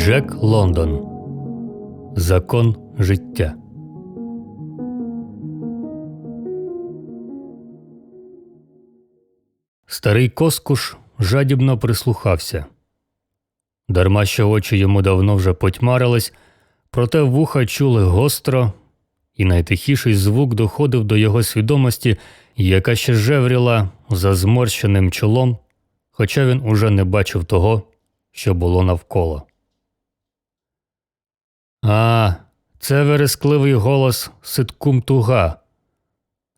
Джек Лондон Закон життя. Старий коскуш жадібно прислухався. Дарма що очі йому давно вже потьмарились, проте вуха чули гостро, і найтихіший звук доходив до його свідомості, яка ще жевріла за зморщеним чолом, хоча він уже не бачив того, що було навколо. А, це верескливий голос ситкум туга.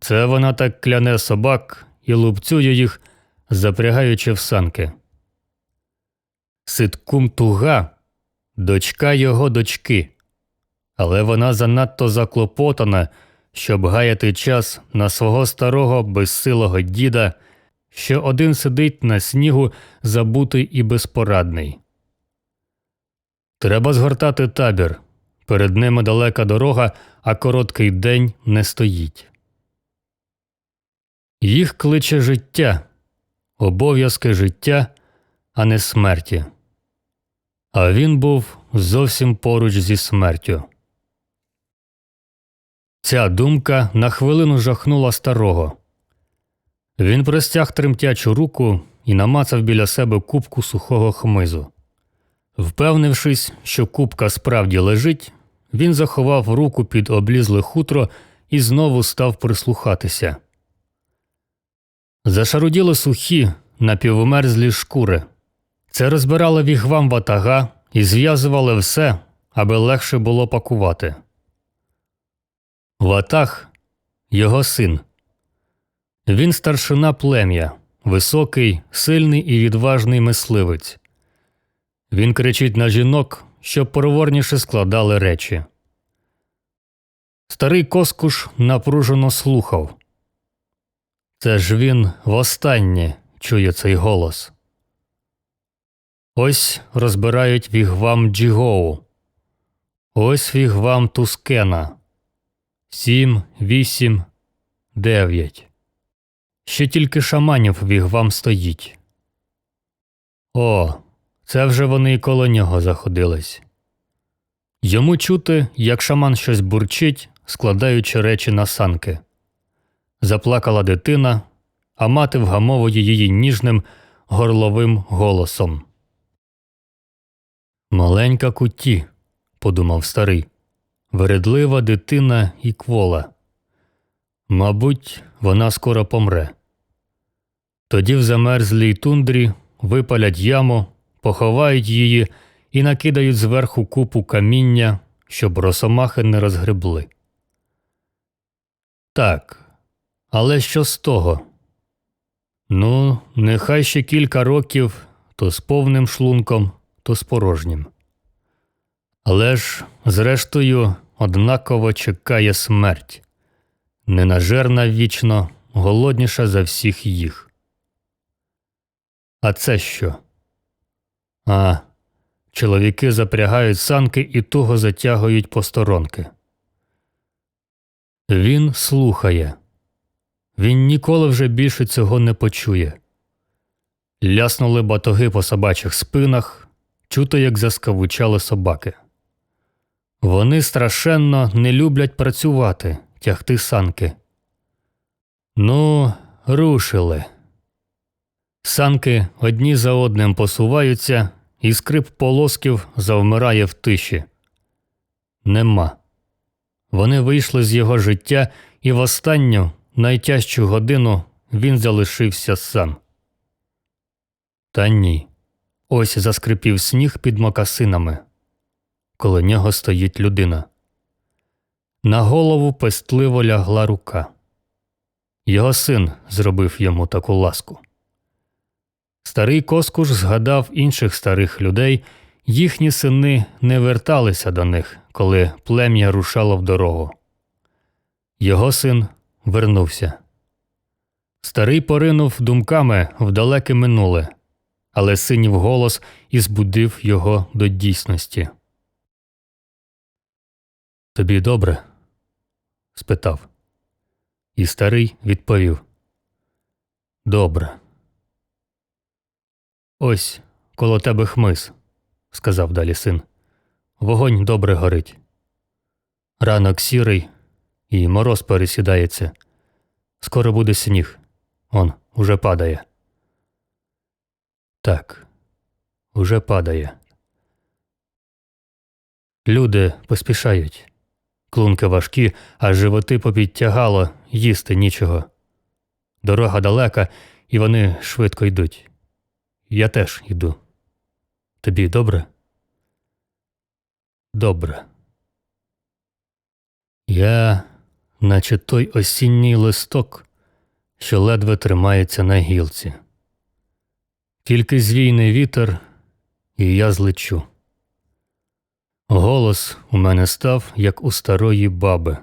Це вона так кляне собак і лупцює їх, запрягаючи в санки. Ситкум туга дочка його дочки, але вона занадто заклопотана, щоб гаяти час на свого старого безсилого діда, що один сидить на снігу, забутий і безпорадний. Треба згортати табір. Перед ними далека дорога, а короткий день не стоїть. Їх кличе життя, обов'язки життя, а не смерті. А він був зовсім поруч зі смертю. Ця думка на хвилину жахнула старого. Він простяг тремтячу руку і намацав біля себе кубку сухого хмизу. Впевнившись, що кубка справді лежить, він заховав руку під облізле хутро і знову став прислухатися. Зашаруділи сухі, напівмерзлі шкури. Це розбирало вігвам ватага і зв'язували все, аби легше було пакувати. Ватаг його син. Він старшина плем'я, високий, сильний і відважний мисливець. Він кричить на жінок, щоб проворніше складали речі. Старий коскуш напружено слухав. Це ж він востаннє чує цей голос. Ось розбирають вігвам Джігоу. Ось вігвам Тускена. Сім, вісім, дев'ять. Ще тільки шаманів вігвам стоїть. О, це вже вони і коло нього заходились. Йому чути, як шаман щось бурчить, складаючи речі на санки. Заплакала дитина, а мати вгамовує її ніжним горловим голосом. Маленька куті, подумав старий, вередлива дитина і квола. Мабуть, вона скоро помре. Тоді в замерзлій тундрі випалять яму, поховають її і накидають зверху купу каміння, щоб росомахи не розгребли. Так, але що з того? Ну, нехай ще кілька років то з повним шлунком, то з порожнім. Але ж, зрештою, однаково чекає смерть, ненажерна вічно, голодніша за всіх їх. А це що? А, чоловіки запрягають санки і туго затягують посторонки. Він слухає. Він ніколи вже більше цього не почує. Ляснули батоги по собачих спинах, чуто, як заскавучали собаки. Вони страшенно не люблять працювати, тягти санки. Ну, рушили. Санки одні за одним посуваються, і скрип полосків завмирає в тиші. Нема. Вони вийшли з його життя, і в останню найтяжчу годину він залишився сам. Та ні. Ось заскрипів сніг під мокасинами. Коло нього стоїть людина. На голову пестливо лягла рука. Його син зробив йому таку ласку. Старий коскуш згадав інших старих людей, їхні сини не верталися до них, коли плем'я рушало в дорогу. Його син вернувся. Старий поринув думками в далеке минуле, але синів голос і збудив його до дійсності. Тобі добре? спитав. І старий відповів Добре. Ось коло тебе хмиз. сказав далі син. Вогонь добре горить. Ранок сірий, і мороз пересідається. Скоро буде сніг. Он уже падає. Так, уже падає. Люди поспішають. Клунки важкі, а животи попідтягало, їсти нічого. Дорога далека, і вони швидко йдуть. Я теж йду. Тобі добре? Добре. Я, наче той осінній листок, що ледве тримається на гілці. Тільки звійний вітер, і я злечу. Голос у мене став, як у старої баби.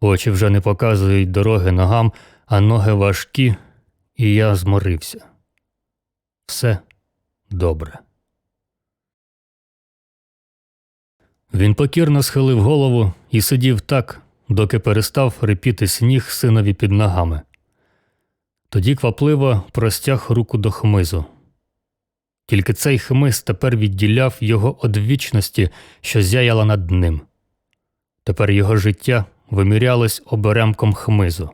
Очі вже не показують дороги ногам, а ноги важкі, і я зморився. Все добре. Він покірно схилив голову і сидів так, доки перестав репіти сніг синові під ногами. Тоді квапливо простяг руку до хмизу. Тільки цей хмиз тепер відділяв його від вічності, що зяяла над ним. Тепер його життя вимірялось оберемком хмизу.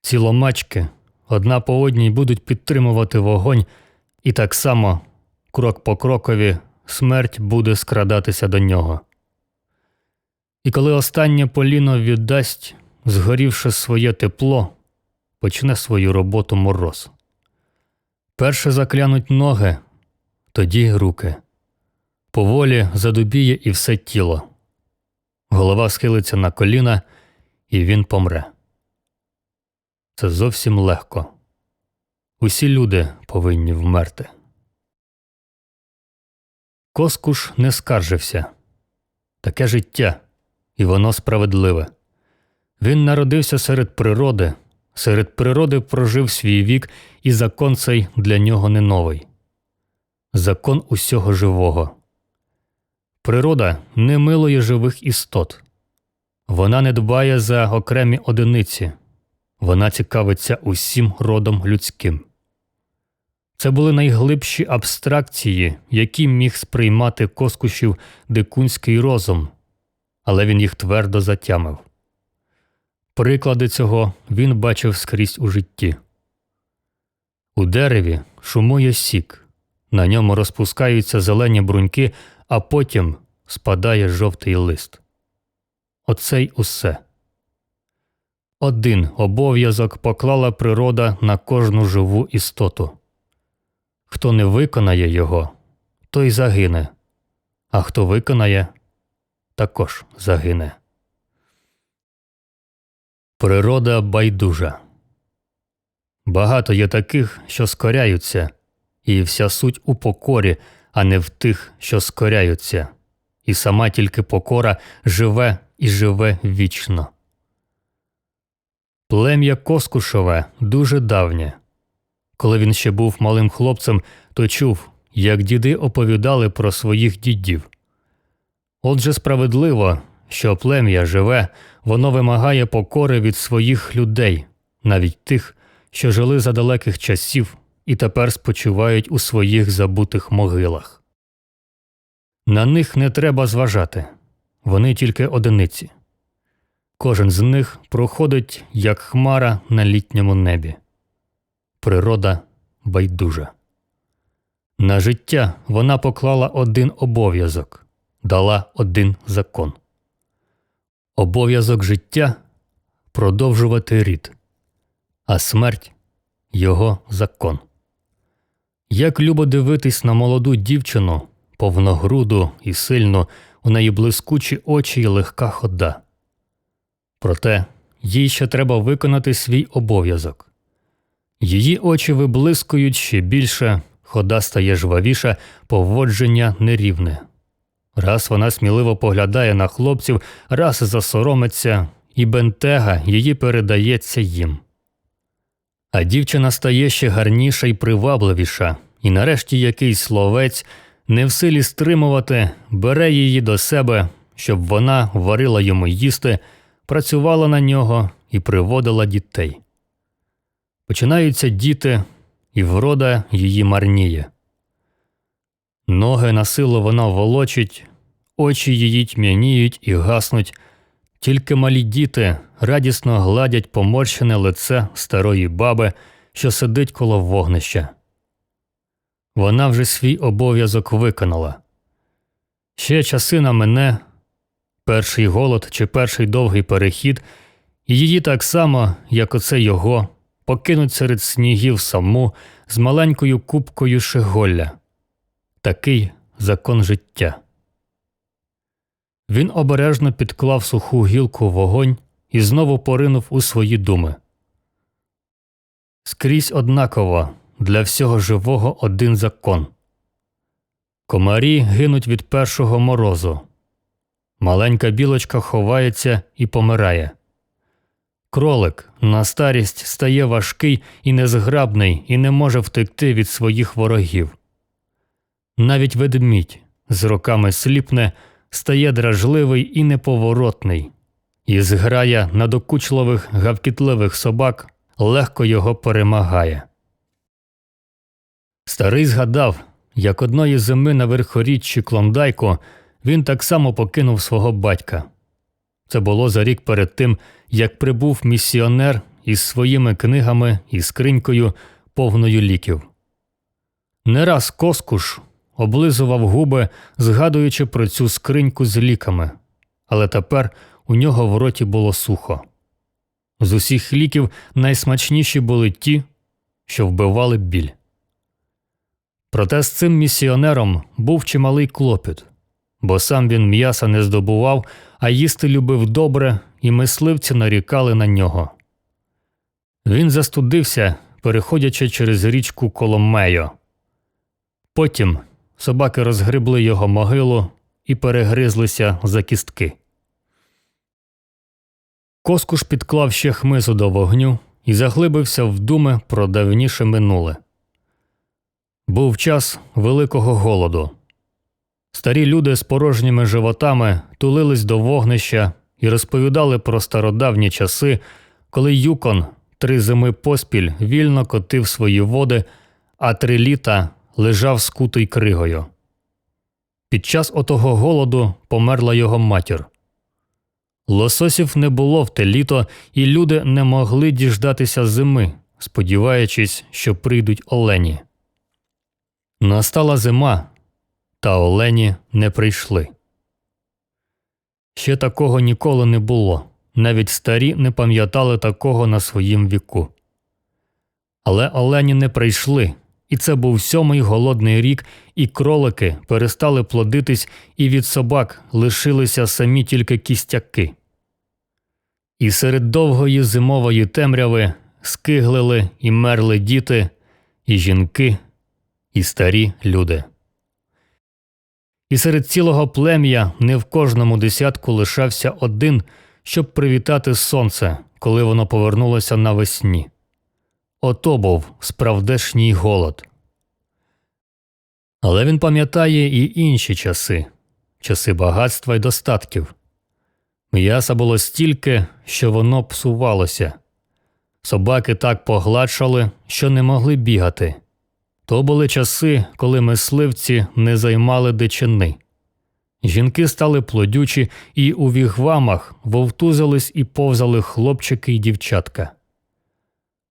Ці одна по одній будуть підтримувати вогонь, і так само, крок по крокові, смерть буде скрадатися до нього. І коли останнє поліно віддасть, згорівши своє тепло, почне свою роботу мороз. Перше заклянуть ноги, тоді руки. Поволі задубіє і все тіло. Голова схилиться на коліна, і він помре. Це зовсім легко. Усі люди повинні вмерти. Коскуш не скаржився таке життя, і воно справедливе. Він народився серед природи, серед природи прожив свій вік, і закон цей для нього не новий. Закон усього живого. Природа не милує живих істот. Вона не дбає за окремі одиниці, вона цікавиться усім родом людським. Це були найглибші абстракції, які міг сприймати коскушів дикунський розум, але він їх твердо затямив. Приклади цього він бачив скрізь у житті. У дереві шумує сік, на ньому розпускаються зелені бруньки, а потім спадає жовтий лист. Оце й усе. Один обов'язок поклала природа на кожну живу істоту. Хто не виконає його, той загине, а хто виконає, також загине. Природа байдужа. Багато є таких, що скоряються, і вся суть у покорі, а не в тих, що скоряються, і сама тільки покора живе і живе вічно. Плем'я Коскушове дуже давнє. Коли він ще був малим хлопцем, то чув, як діди оповідали про своїх дідів. Отже, справедливо, що плем'я живе, воно вимагає покори від своїх людей, навіть тих, що жили за далеких часів і тепер спочивають у своїх забутих могилах. На них не треба зважати вони тільки одиниці. Кожен з них проходить як хмара на літньому небі. Природа байдужа. На життя вона поклала один обов'язок, дала один закон. Обов'язок життя продовжувати рід, а смерть його закон. Як любо дивитись на молоду дівчину, повногруду і сильну, у неї блискучі очі й легка хода. Проте їй ще треба виконати свій обов'язок. Її очі виблискують ще більше, хода стає жвавіша, поводження нерівне. Раз вона сміливо поглядає на хлопців, раз засоромиться, і бентега її передається їм. А дівчина стає ще гарніша і привабливіша, і нарешті якийсь словець, не в силі стримувати, бере її до себе, щоб вона варила йому їсти, працювала на нього і приводила дітей. Починаються діти, і врода її марніє. Ноги на силу вона волочить, очі її тьмяніють і гаснуть, тільки малі діти радісно гладять поморщене лице старої баби, що сидить коло вогнища. Вона вже свій обов'язок виконала. Ще часина мене, перший голод чи перший довгий перехід, і її так само, як оце його, покинуть серед снігів саму з маленькою купкою шиголля. Такий закон життя. Він обережно підклав суху гілку вогонь і знову поринув у свої думи. Скрізь однаково для всього живого один закон. Комарі гинуть від першого морозу. Маленька білочка ховається і помирає. Кролик на старість стає важкий і незграбний і не може втекти від своїх ворогів. Навіть ведмідь з роками сліпне, стає дражливий і неповоротний, і зграя надокучливих гавкітливих собак легко його перемагає. Старий згадав, як одної зими на верхоріччі Клондайку він так само покинув свого батька. Це було за рік перед тим, як прибув місіонер із своїми книгами і скринькою, повною ліків. Не раз коскуш облизував губи, згадуючи про цю скриньку з ліками, але тепер у нього в роті було сухо. З усіх ліків найсмачніші були ті, що вбивали біль. Проте з цим місіонером був чималий клопіт, бо сам він м'яса не здобував, а їсти любив добре, і мисливці нарікали на нього. Він застудився, переходячи через річку Коломею. Потім собаки розгребли його могилу і перегризлися за кістки. Коскуш підклав ще хмизу до вогню і заглибився в думи про давніше минуле. Був час великого голоду. Старі люди з порожніми животами тулились до вогнища і розповідали про стародавні часи, коли Юкон три зими поспіль вільно котив свої води, а три літа лежав скутий кригою. Під час отого голоду померла його матір. Лососів не було в те літо, і люди не могли діждатися зими, сподіваючись, що прийдуть олені. Настала зима, та олені не прийшли. Ще такого ніколи не було, навіть старі не пам'ятали такого на своїм віку. Але олені не прийшли, і це був сьомий голодний рік, і кролики перестали плодитись, і від собак лишилися самі тільки кістяки. І серед довгої зимової темряви скиглили і мерли діти, і жінки, і старі люди. І серед цілого плем'я не в кожному десятку лишався один, щоб привітати сонце, коли воно повернулося навесні. Ото був справдешній голод. Але він пам'ятає і інші часи часи багатства й достатків. М'яса було стільки, що воно псувалося. Собаки так погладшали, що не могли бігати. То були часи, коли мисливці не займали дичини. Жінки стали плодючі, і у вігвамах вовтузились і повзали хлопчики й дівчатка.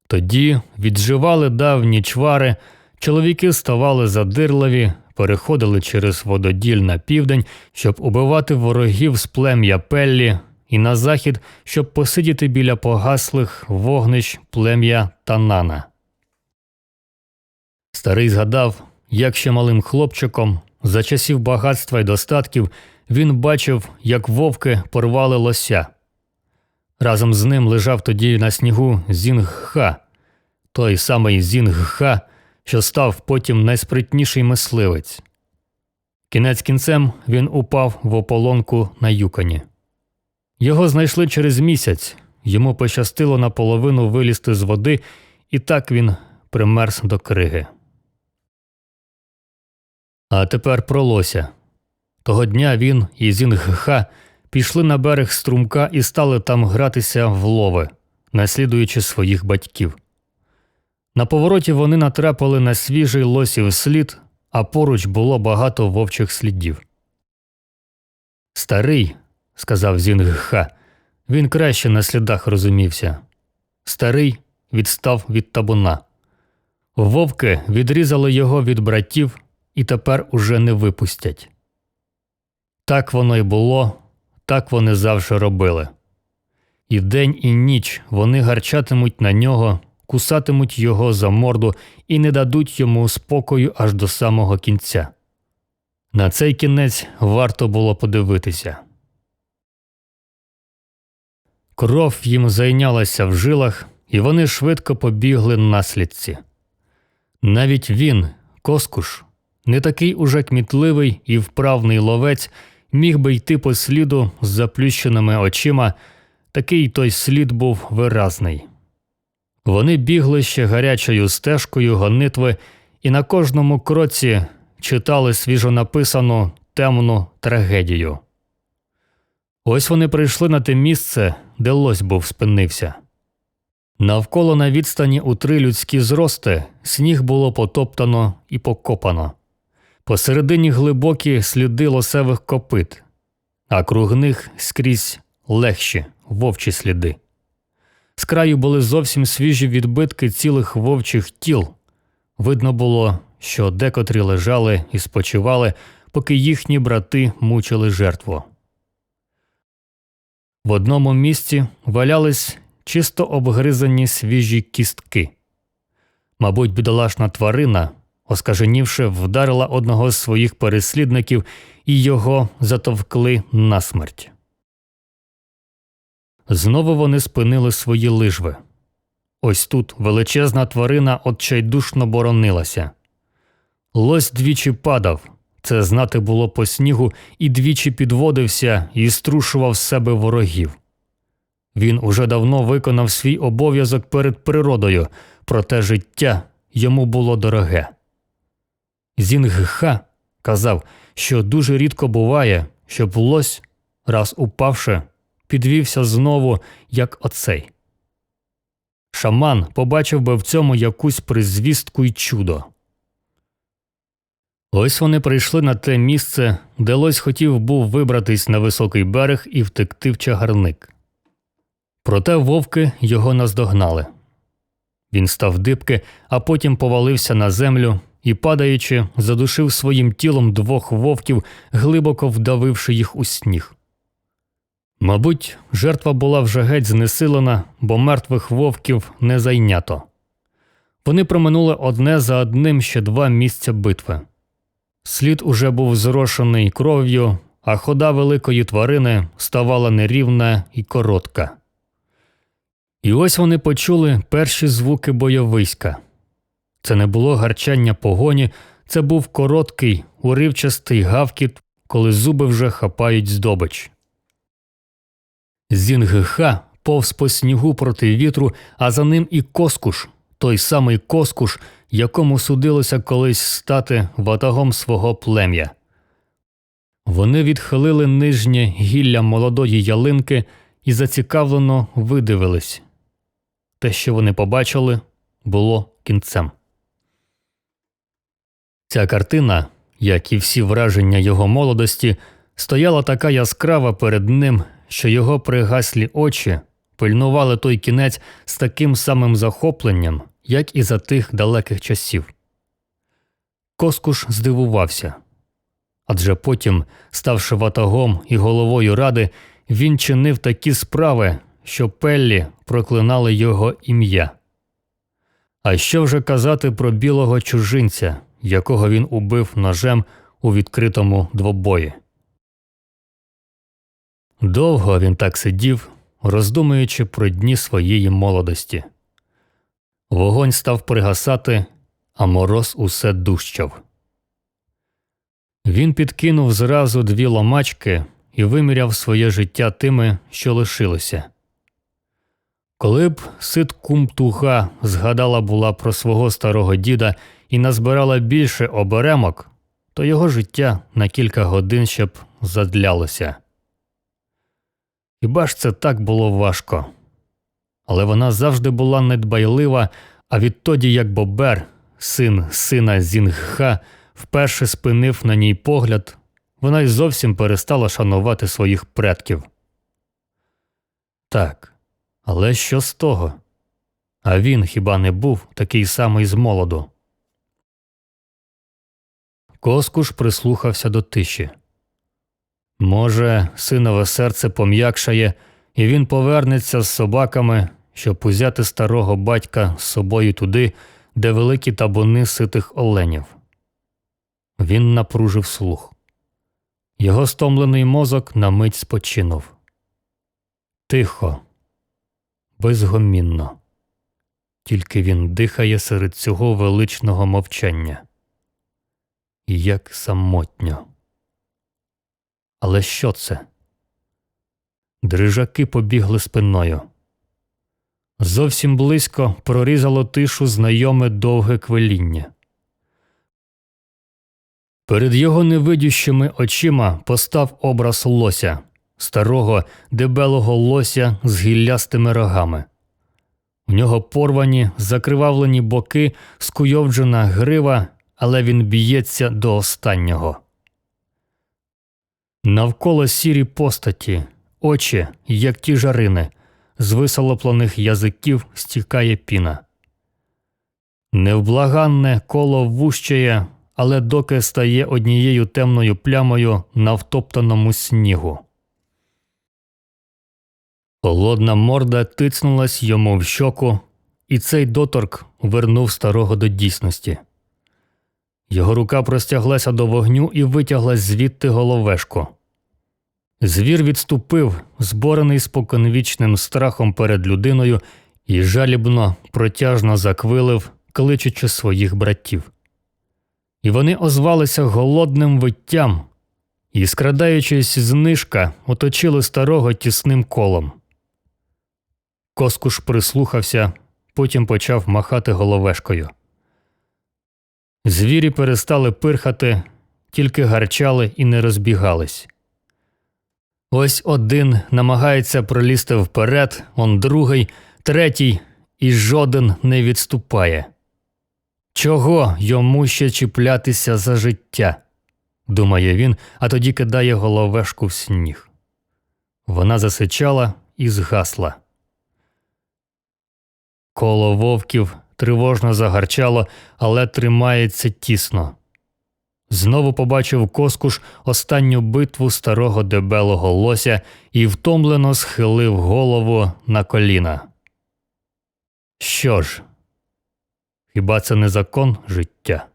Тоді відживали давні чвари, чоловіки ставали задирливі, переходили через вододіль на південь, щоб убивати ворогів з плем'я Пеллі, і на захід, щоб посидіти біля погаслих вогнищ плем'я Танана. Старий згадав, як ще малим хлопчиком, за часів багатства й достатків, він бачив, як вовки порвали лося. Разом з ним лежав тоді на снігу Зінгха, той самий Зінгха, що став потім найспритніший мисливець. Кінець кінцем він упав в ополонку на юконі. Його знайшли через місяць, йому пощастило наполовину вилізти з води, і так він примерз до криги. А тепер про лося. Того дня він і Зінгха пішли на берег струмка і стали там гратися в лови, наслідуючи своїх батьків. На повороті вони натрапили на свіжий лосів слід, а поруч було багато вовчих слідів. Старий, сказав Зінгха, він краще на слідах розумівся. Старий відстав від табуна. Вовки відрізали його від братів і тепер уже не випустять. Так воно й було, так вони завжди робили. І день, і ніч вони гарчатимуть на нього, кусатимуть його за морду і не дадуть йому спокою аж до самого кінця. На цей кінець варто було подивитися. Кров їм зайнялася в жилах, і вони швидко побігли наслідці. Навіть він, коскуш, не такий уже кмітливий і вправний ловець, міг би йти по сліду з заплющеними очима, такий той слід був виразний. Вони бігли ще гарячою стежкою гонитви і на кожному кроці читали свіжонаписану темну трагедію. Ось вони прийшли на те місце, де лось був спинився. Навколо на відстані у три людські зрости сніг було потоптано і покопано. Посередині глибокі сліди лосевих копит, а круг них скрізь легші вовчі сліди. З краю були зовсім свіжі відбитки цілих вовчих тіл. Видно було, що декотрі лежали і спочивали, поки їхні брати мучили жертву. В одному місці валялись чисто обгризані свіжі кістки. Мабуть, бідолашна тварина, оскаженівши, вдарила одного з своїх переслідників і його затовкли насмерть. Знову вони спинили свої лижви. Ось тут величезна тварина отчайдушно боронилася. Лось двічі падав, це знати було по снігу, і двічі підводився і струшував з себе ворогів. Він уже давно виконав свій обов'язок перед природою, проте життя йому було дороге. Зінгха казав, що дуже рідко буває, щоб лось, раз упавши, підвівся знову, як оцей. Шаман побачив би в цьому якусь призвістку й чудо. Ось вони прийшли на те місце, де лось хотів був вибратись на високий берег і втекти в чагарник. Проте вовки його наздогнали. Він став дибки, а потім повалився на землю і, падаючи, задушив своїм тілом двох вовків, глибоко вдавивши їх у сніг. Мабуть, жертва була вже геть знесилена, бо мертвих вовків не зайнято. Вони проминули одне за одним ще два місця битви. Слід уже був зрошений кров'ю, а хода великої тварини ставала нерівна і коротка. І ось вони почули перші звуки бойовиська. Це не було гарчання погоні, це був короткий, уривчастий гавкіт, коли зуби вже хапають здобич. Зінгха повз по снігу проти вітру, а за ним і коскуш, той самий коскуш, якому судилося колись стати ватагом свого плем'я. Вони відхилили нижнє гілля молодої ялинки і зацікавлено видивились. Те, що вони побачили, було кінцем. Ця картина, як і всі враження його молодості, стояла така яскрава перед ним, що його пригаслі очі пильнували той кінець з таким самим захопленням, як і за тих далеких часів. Коскуш здивувався адже потім, ставши ватагом і головою ради, він чинив такі справи, що Пеллі проклинали його ім'я. А що вже казати про білого чужинця, якого він убив ножем у відкритому двобої? Довго він так сидів, роздумуючи про дні своєї молодості. Вогонь став пригасати, а мороз усе дужчав. Він підкинув зразу дві ломачки і виміряв своє життя тими, що лишилося. Коли б сит кумтуга згадала була про свого старого діда і назбирала більше оберемок, то його життя на кілька годин ще б задлялося. Хіба ж це так було важко? Але вона завжди була недбайлива, а відтоді, як Бобер, син сина Зінгха, вперше спинив на ній погляд, вона й зовсім перестала шанувати своїх предків. Так, але що з того? А він хіба не був такий самий з молоду? Коскуш прислухався до тиші. Може, синове серце пом'якшає, і він повернеться з собаками, щоб узяти старого батька з собою туди, де великі табуни ситих оленів. Він напружив слух. Його стомлений мозок на мить спочинув. Тихо, безгомінно. Тільки він дихає серед цього величного мовчання. Як самотньо. Але що це? Дрижаки побігли спиною. Зовсім близько прорізало тишу знайоме довге квеління. Перед його невидющими очима постав образ лося, старого дебелого лося з гіллястими рогами. У нього порвані, закривавлені боки, скуйовджена грива, але він б'ється до останнього. Навколо сірі постаті, очі, як ті жарини, з висолоплених язиків стікає піна. Невблаганне коло вущає, але доки стає однією темною плямою на втоптаному снігу. Холодна морда тицнулась йому в щоку, і цей доторк вернув старого до дійсності. Його рука простяглася до вогню і витягла звідти головешку. Звір відступив, зборений споконвічним страхом перед людиною, і жалібно, протяжно заквилив, кличучи своїх братів. І вони озвалися голодним виттям, і, скрадаючись знижка, оточили старого тісним колом. Коскуш прислухався, потім почав махати головешкою. Звірі перестали пирхати, тільки гарчали і не розбігались. Ось один намагається пролізти вперед, он другий, третій, і жоден не відступає. Чого йому ще чіплятися за життя? думає він, а тоді кидає головешку в сніг. Вона засичала і згасла. Коло вовків тривожно загарчало, але тримається тісно. Знову побачив коскуш останню битву старого дебелого лося і втомлено схилив голову на коліна. Що ж, хіба це не закон життя?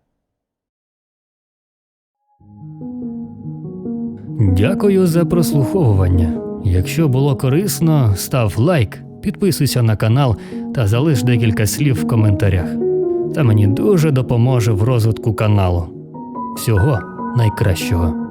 Дякую за прослуховування. Якщо було корисно, став лайк, підписуйся на канал та залиш декілька слів в коментарях. Це мені дуже допоможе в розвитку каналу. Всього найкращого.